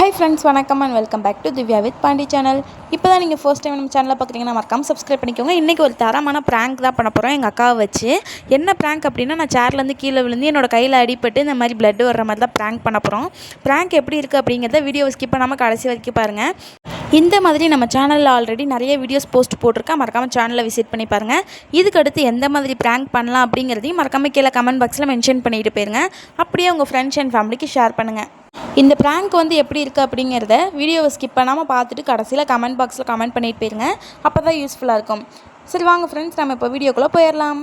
High friends வணக்கம் and welcome back to Divya with Pandi channel இப்போ தான் நீங்கள் ஃபர்ஸ்ட் டைம் நம்ம சேனலில் பார்க்குறீங்கன்னா மறக்காம சப்ஸ்கிரைப் பண்ணிக்கோங்க. இன்றைக்கி ஒரு தரமான ப்ராங்க் தான் பண்ண போகிறோம் எங்கள் அக்காவை வச்சு. என்ன ப்ராங்க் அப்படின்னா நான் சேர்லேருந்து கீழே விழுந்து என்னோட கையில் அடிபட்டு இந்த மாதிரி பிளட் வர்ற மாதிரி தான் ப்ராங்க் பண்ண போகிறோம் ப்ராங்க் எப்படி இருக்குது அப்படிங்கிறத வீடியோ ஸ்கிப் பண்ணாமல் கடைசி வரைக்கும் பாருங்கள் இந்த மாதிரி நம்ம சேனலில் ஆல்ரெடி நிறைய வீடியோஸ் போஸ்ட் போட்டிருக்கேன் மறக்காமல் சேனலை விசிட் பண்ணி பாருங்கள் இதுக்கு அடுத்து எந்த மாதிரி ப்ராங்க் பண்ணலாம் அப்படிங்கிறதையும் மறக்காமல் கீழே கமெண்ட் பாக்ஸில் மென்ஷன் பண்ணிட்டு போயிருங்க. அப்படியே உங்கள் ஃப்ரெண்ட்ஸ் அண்ட் ஃபேமிலிக்கு ஷேர் பண்ணுங்கள் இந்த ப்ராங்க் வந்து எப்படி இருக்குது அப்படிங்கிறத வீடியோவை ஸ்கிப் பண்ணாமல் பார்த்துட்டு கடைசியில் கமெண்ட் பாக்ஸில் கமெண்ட் பண்ணிட்டு போயிருங்க. அப்போ தான் யூஸ்ஃபுல்லாக இருக்கும். சரி வாங்க ஃப்ரெண்ட்ஸ் நம்ம இப்போ வீடியோக்குள்ளே போயிடலாம்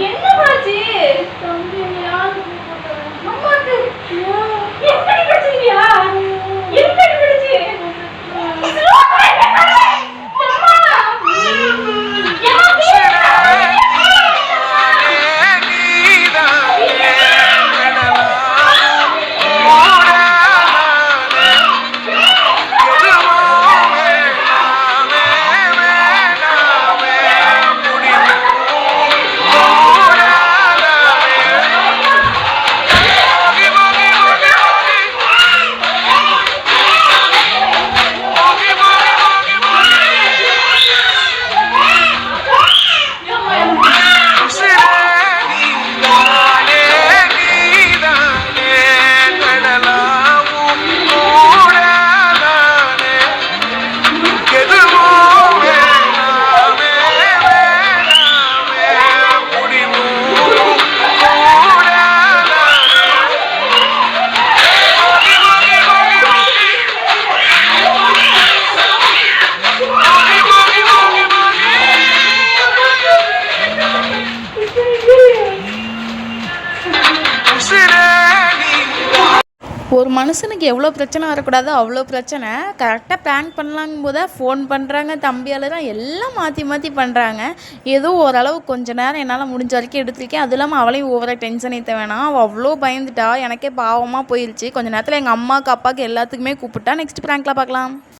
என்ன ஆச்சு? அம்மாக்கு. ஒரு மனுஷனுக்கு எவ்வளோ பிரச்சனை வரக்கூடாதோ அவ்வளோ பிரச்சனை. கரெக்டாக பிளான் பண்ணலாங்கும் போதே ஃபோன் பண்ணுறாங்க தம்பியாளராக எல்லாம் மாற்றி மாற்றி பண்ணுறாங்க ஏதோ ஓரளவு கொஞ்ச நேரம் என்னால் முடிஞ்ச வரைக்கும் எடுத்திருக்கேன். அது இல்லாமல் அவளையும் ஓவராக டென்ஷன் ஏற்ற வேணாம். அவள் அவ்வளோ பயந்துட்டா. எனக்கே பாவமாக போயிடுச்சு கொஞ்ச நேரத்தில் எங்கள் அம்மாவுக்கு அப்பாவுக்கு எல்லாத்துக்குமே கூப்பிட்டா. நெக்ஸ்ட் பிராங்கில் பார்க்கலாம்.